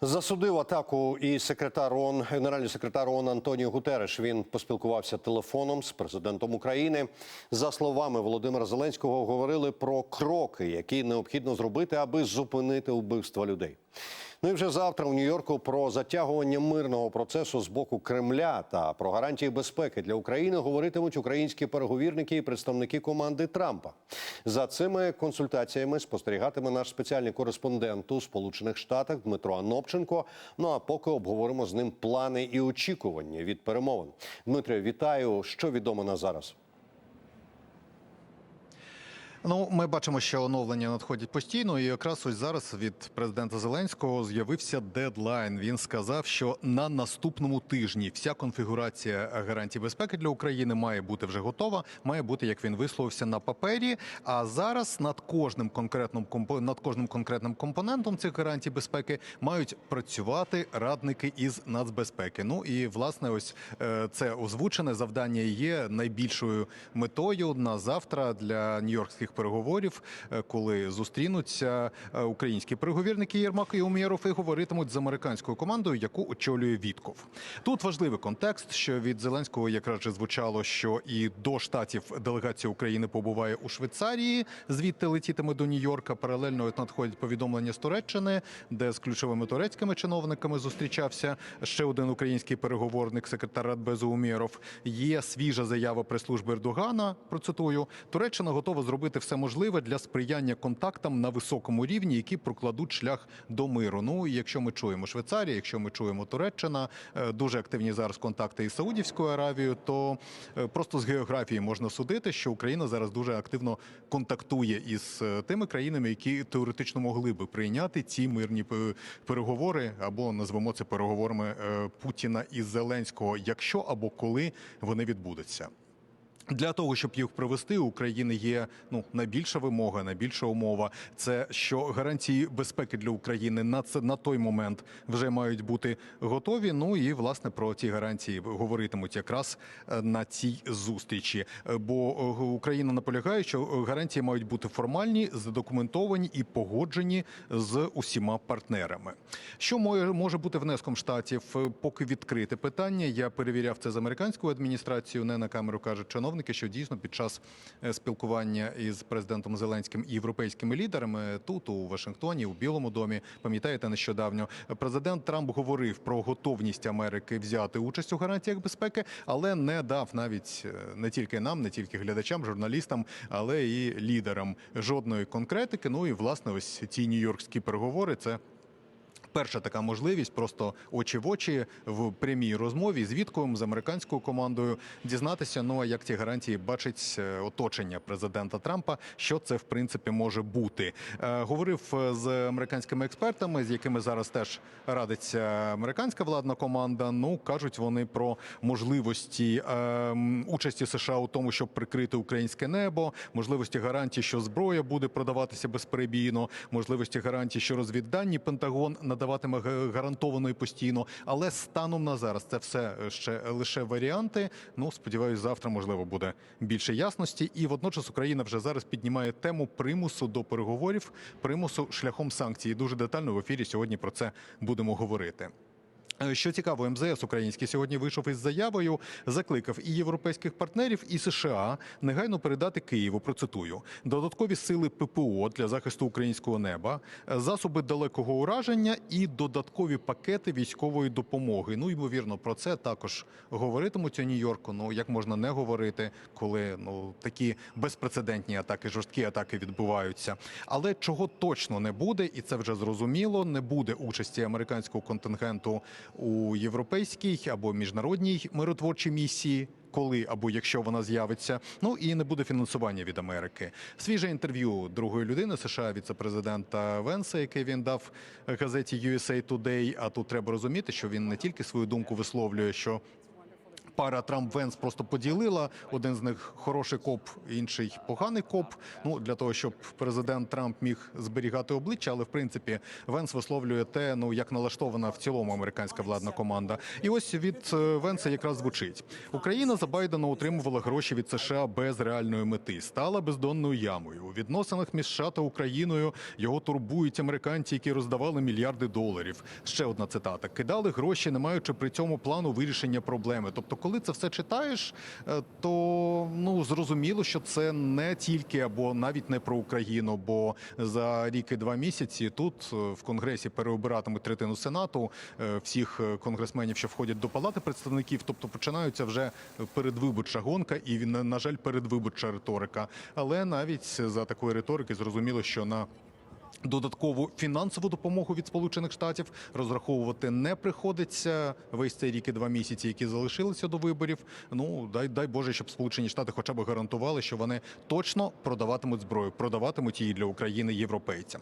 Засудив атаку і секретар ООН, генеральний секретар ООН Антоніо Гутереш. Він поспілкувався телефоном з президентом України. За словами Володимира Зеленського, говорили про кроки, які необхідно зробити, аби зупинити вбивства людей. Ну і вже завтра у Нью-Йорку про затягування мирного процесу з боку Кремля та про гарантії безпеки для України говоритимуть українські переговірники і представники команди Трампа. За цими консультаціями спостерігатиме наш спеціальний кореспондент у Сполучених Штатах Дмитро Анопченко. Ну а поки обговоримо з ним плани і очікування від перемовин. Дмитре, вітаю. Що відомо на зараз? Ну, ми бачимо, що оновлення надходять постійно, і якраз ось зараз від президента Зеленського з'явився дедлайн. Він сказав, що на наступному тижні вся конфігурація гарантій безпеки для України має бути вже готова, має бути, як він висловився на папері. А зараз над кожним конкретним над кожним конкретним компонентом цих гарантій безпеки мають працювати радники із нацбезпеки. Ну і власне, ось е, це озвучене завдання є найбільшою метою на завтра для нью-йоркських переговорів, е, коли зустрінуться е, українські переговірники Єрмак і Умєров і говоритимуть з американською командою, яку очолює Вітков. Тут важливий контекст, що від Зеленського якраз же звучало, що і до штатів делегація України побуває у Швейцарії, звідти летітиме до Нью-Йорка. Паралельно надходять повідомлення з Туреччини, де з ключовими турецькими чиновниками зустрічався ще один український переговорник, секретар Радбезу Умєров. Є свіжа заява прес-служби Ердогана. Процитую, Туреччина готова зробити все можливе для сприяння контактам на високому рівні, які прокладуть шлях до миру. Ну і якщо ми чуємо Швейцарія, якщо ми чуємо Туреччина, е, дуже активні зараз контакти із Саудівською Аравією, то е, просто з географії можна судити, що Україна зараз дуже активно контактує із е, тими країнами, які теоретично могли би прийняти ці мирні переговори, або назвемо це переговорами Путіна і Зеленського, якщо або коли вони відбудуться. Для того щоб їх привести, у України є ну найбільша вимога, найбільша умова. Це що гарантії безпеки для України на це на той момент вже мають бути готові. Ну і власне про ці гарантії говоритимуть якраз е, на цій зустрічі. Бо е, Україна наполягає, що гарантії мають бути формальні, задокументовані і погоджені з усіма партнерами. Що може бути внеском штатів? Е, Поки відкрите питання. Я перевіряв це з американською адміністрацією. Не на камеру кажуть чиновники, що дійсно під час е, спілкування із президентом Зеленським і європейськими лідерами тут у Вашингтоні, у Білому домі, пам'ятаєте, нещодавно президент Трамп говорив про готовність Америки взяти участь у гарантіях безпеки, але не дав навіть е, не тільки нам, не тільки глядачам, журналістам, але і лідерам жодної конкретики. Ну і власне, ось ці нью-йоркські переговори це. Перша така можливість просто очі в очі в прямій розмові з Вітковим, з американською командою дізнатися. Ну а як ці гарантії бачить е, оточення президента Трампа, що це в принципі може бути. Е, говорив е, з американськими експертами, з якими зараз теж радиться американська владна команда. Ну кажуть вони про можливості участі США у тому, щоб прикрити українське небо, можливості гарантії, що зброя буде продаватися безперебійно, можливості гарантії, що розвіддані Пентагон надаватиме га- гарантовано і постійно. Але станом на зараз це все ще лише варіанти. Ну сподіваюся, завтра можливо буде більше ясності. І водночас Україна вже зараз піднімає тему примусу до переговорів, примусу шляхом санкцій. Дуже детально в ефірі сьогодні про це будемо говорити. Е, Що цікаво, МЗС український сьогодні вийшов із заявою, закликав і європейських партнерів, і США негайно передати Києву. Процитую додаткові сили ППО для захисту українського неба, е, засоби далекого ураження і додаткові пакети військової допомоги. Ну ймовірно, про це також говоритимуть у Нью-Йорку. Ну як можна не говорити, коли ну такі безпрецедентні атаки, жорсткі атаки відбуваються. Але чого точно не буде, і це вже зрозуміло, не буде участі американського контингенту у європейській або міжнародній миротворчій місії. Коли або якщо вона з'явиться, ну і не буде фінансування від Америки. Свіже інтерв'ю другої людини США віце-президента Венса, який він дав газеті USA Today, А тут треба розуміти, що він не тільки свою думку висловлює, що пара Трамп Венс просто поділила. Один з них хороший коп, інший поганий коп. Ну для того, щоб президент Трамп міг зберігати обличчя, але в принципі Венс висловлює те, ну як налаштована в цілому американська владна команда. І ось від е, Венса якраз звучить: Україна за Байдена отримувала гроші від США без реальної мети, стала бездонною ямою. У відносинах між США та Україною його турбують американці, які роздавали мільярди доларів. Ще одна цитата: кидали гроші, не маючи при цьому плану вирішення проблеми. Тобто, коли це все читаєш, е, то ну зрозуміло, що це не тільки або навіть не про Україну, бо за рік і два місяці тут е, в конгресі переобиратимуть третину сенату е, всіх конгресменів, що входять до палати представників. Тобто починаються вже передвиборча гонка і на жаль, передвиборча риторика. Але навіть за такої риторики зрозуміло, що на Додаткову фінансову допомогу від Сполучених Штатів розраховувати не приходиться весь цей рік і два місяці, які залишилися до виборів. Ну дай дай Боже, щоб Сполучені Штати хоча б гарантували, що вони точно продаватимуть зброю, продаватимуть її для України європейцям.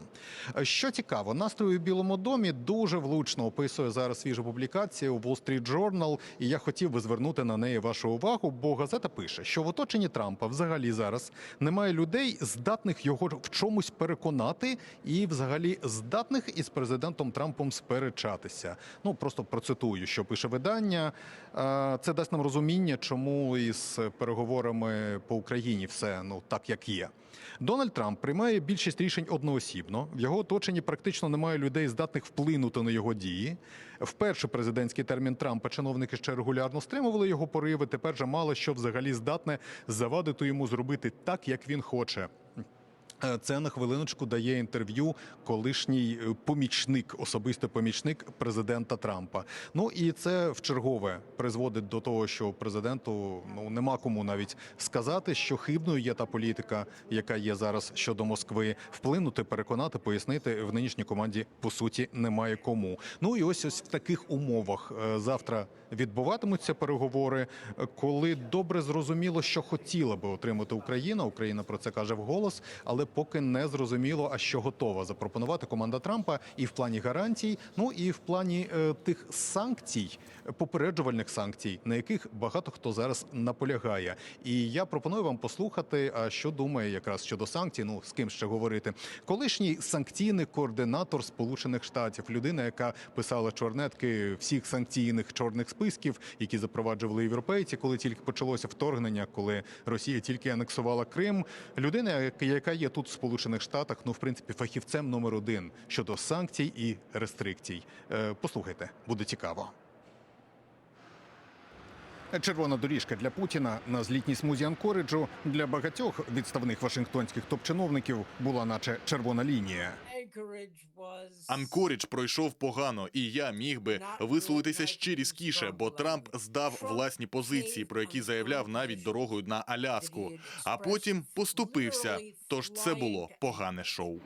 Що цікаво, настрої у Білому домі дуже влучно описує зараз свіжа публікація у Wall Street Journal, і я хотів би звернути на неї вашу увагу, бо газета пише, що в оточенні Трампа взагалі зараз немає людей, здатних його в чомусь переконати, і взагалі здатних із президентом Трампом сперечатися. Ну просто процитую, що пише видання. Це дасть нам розуміння, чому із переговорами по Україні все ну так як є. Дональд Трамп приймає більшість рішень одноосібно. В його оточенні практично немає людей, здатних вплинути на його дії. В перший президентський термін Трампа чиновники ще регулярно стримували його пориви. Тепер же мало що взагалі здатне завадити йому зробити так, як він хоче. Е, Це на хвилиночку дає інтерв'ю колишній е, помічник, особистий помічник президента Трампа. Ну і це в чергове призводить до того, що президенту ну нема кому навіть сказати, що хибною є та політика, яка є зараз щодо Москви. Вплинути, переконати, пояснити в нинішній команді по суті немає кому. Ну і ось ось в таких умовах е, завтра відбуватимуться переговори, коли добре зрозуміло, що хотіла би отримати Україна. Україна про це каже вголос, але поки не зрозуміло, а що готова запропонувати команда Трампа і в плані гарантій, ну і в плані е, тих санкцій, попереджувальних санкцій, на яких багато хто зараз наполягає. І я пропоную вам послухати, а що думає якраз щодо санкцій. Ну з ким ще говорити, колишній санкційний координатор Сполучених Штатів, людина, яка писала чорнетки всіх санкційних чорних списків, які запроваджували європейці, коли тільки почалося вторгнення, коли Росія тільки анексувала Крим. Людина, яка- є тут в Сполучених Штатах, ну в принципі, фахівцем номер один щодо санкцій і рестрикцій. Е, Послухайте, буде цікаво. Червона доріжка для Путіна на злітній смузі Анкориджу для багатьох відставних вашингтонських топ-чиновників була наче червона лінія. Анкорідж пройшов погано, і я міг би висловитися ще різкіше, бо Трамп здав власні позиції, про які заявляв навіть дорогою на Аляску, а потім поступився. Тож це було погане шоу.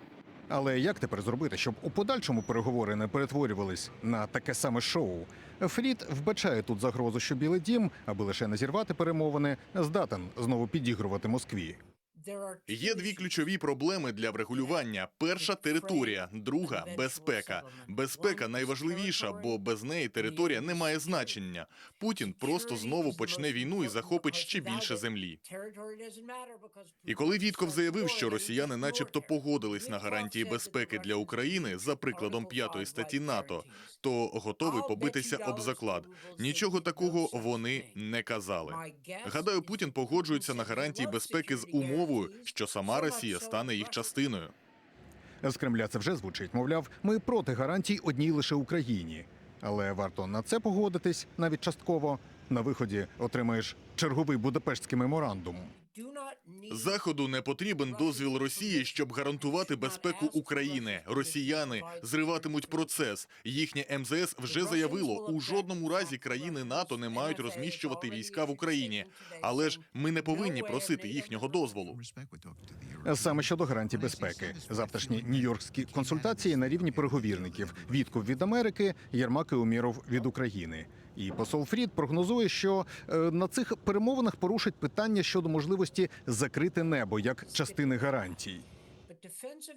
Але як тепер зробити, щоб у подальшому переговори не перетворювались на таке саме шоу? Фрід вбачає тут загрозу, що Білий Дім, аби лише не зірвати перемовини, здатен знову підігрувати Москві. Є дві ключові проблеми для врегулювання: перша територія, друга безпека. Безпека найважливіша, бо без неї територія не має значення. Путін просто знову почне війну і захопить ще більше землі. І коли Вітков заявив, що росіяни, начебто, погодились на гарантії безпеки для України за прикладом п'ятої статті НАТО, то готовий побитися об заклад. Нічого такого вони не казали. Гадаю, Путін погоджується на гарантії безпеки з умовою, що сама Росія стане їх частиною. З Кремля це вже звучить. Мовляв, ми проти гарантій одній лише Україні. Але варто на це погодитись навіть частково. На виході отримаєш черговий Будапештський меморандум. Заходу не потрібен дозвіл Росії, щоб гарантувати безпеку України. Росіяни зриватимуть процес. Їхнє МЗС вже заявило, у жодному разі країни НАТО не мають розміщувати війська в Україні. Але ж ми не повинні просити їхнього дозволу. Саме щодо гарантій безпеки, завтрашні нью-йоркські консультації на рівні переговірників. Відкуп від Америки, Єрмак і Уміров від України. І посол Фрід прогнозує, що е, на цих перемовинах порушить питання щодо можливості закрити небо як частини гарантій.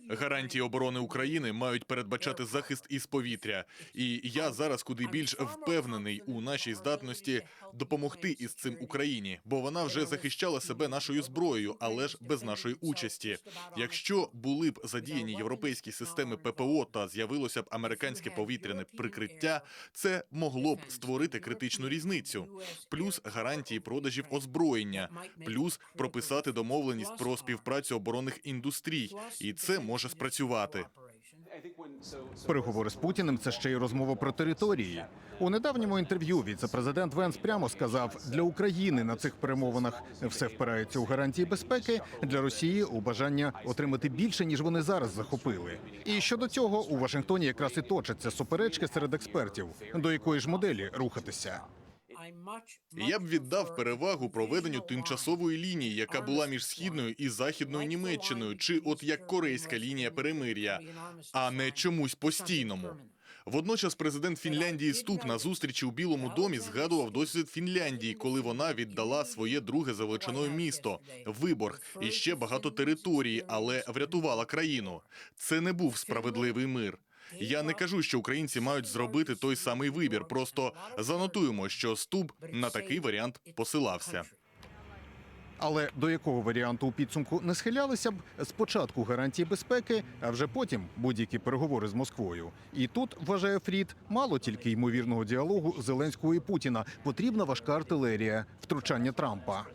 Гарантії оборони України мають передбачати захист із повітря, і я зараз куди більш впевнений у нашій здатності допомогти із цим Україні, бо вона вже захищала себе нашою зброєю, але ж без нашої участі. Якщо були б задіяні європейські системи ППО та з'явилося б американське повітряне прикриття, це могло б створити критичну різницю. Плюс гарантії продажів озброєння, плюс прописати домовленість про співпрацю оборонних індустрій, і це може спрацювати. Переговори з Путіним це ще й розмова про території. У недавньому інтерв'ю віце-президент Венс прямо сказав: для України на цих перемовинах все впирається у гарантії безпеки для Росії у бажання отримати більше ніж вони зараз захопили. І щодо цього у Вашингтоні якраз і точаться суперечки серед експертів, до якої ж моделі рухатися. Я б віддав перевагу проведенню тимчасової лінії, яка була між східною і західною Німеччиною, чи от як корейська лінія перемир'я, а не чомусь постійному. Водночас президент Фінляндії Ступ на зустрічі у Білому домі згадував досвід Фінляндії, коли вона віддала своє друге за величиною місто Виборг і ще багато території, але врятувала країну. Це не був справедливий мир. Я не кажу, що українці мають зробити той самий вибір. Просто занотуємо, що Ступ на такий варіант посилався. Але до якого варіанту у підсумку не схилялися б спочатку гарантії безпеки, а вже потім будь-які переговори з Москвою. І тут вважає Фрід, мало тільки ймовірного діалогу Зеленського і Путіна. Потрібна важка артилерія, втручання Трампа.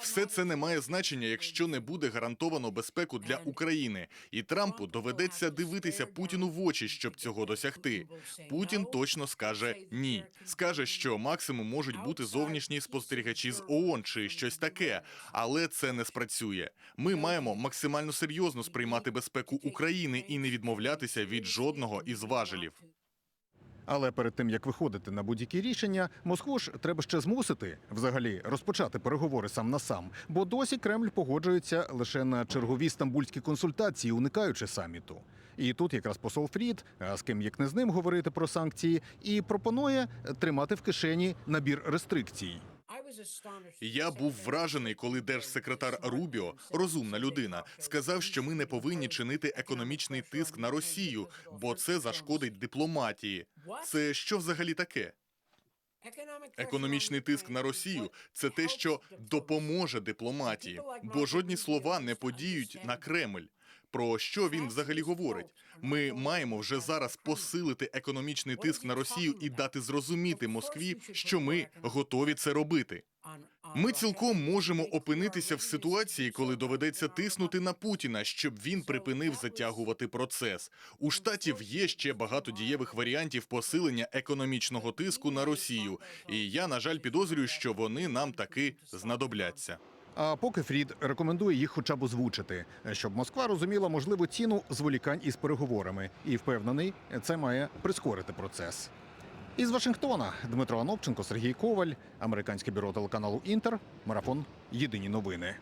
Все це не має значення, якщо не буде гарантовано безпеку для України, і Трампу доведеться дивитися Путіну в очі, щоб цього досягти. Путін точно скаже ні. Скаже, що максимум можуть бути зовнішні спостерігачі з ООН чи щось таке, але це не спрацює. Ми маємо максимально серйозно сприймати безпеку України і не відмовлятися від жодного із важелів. Але перед тим як виходити на будь-які рішення, Москву ж треба ще змусити взагалі розпочати переговори сам на сам. Бо досі Кремль погоджується лише на чергові стамбульські консультації, уникаючи саміту. І тут якраз посол Фрід, а з ким як не з ним говорити про санкції, і пропонує тримати в кишені набір рестрикцій. Я був вражений, коли держсекретар Рубіо, розумна людина, сказав, що ми не повинні чинити економічний тиск на Росію, бо це зашкодить дипломатії. Це що взагалі таке? Економічний тиск на Росію це те, що допоможе дипломатії, бо жодні слова не подіють на Кремль. Про що він взагалі говорить? Ми маємо вже зараз посилити економічний тиск на Росію і дати зрозуміти Москві, що ми готові це робити. Ми цілком можемо опинитися в ситуації, коли доведеться тиснути на Путіна, щоб він припинив затягувати процес. У штатів є ще багато дієвих варіантів посилення економічного тиску на Росію, і я, на жаль, підозрюю, що вони нам таки знадобляться. А поки Фрід рекомендує їх хоча б озвучити, щоб Москва розуміла можливу ціну зволікань із переговорами, і впевнений, це має прискорити процес. Із Вашингтона Дмитро Анопченко, Сергій Коваль, американське бюро телеканалу Інтер, марафон Єдині новини.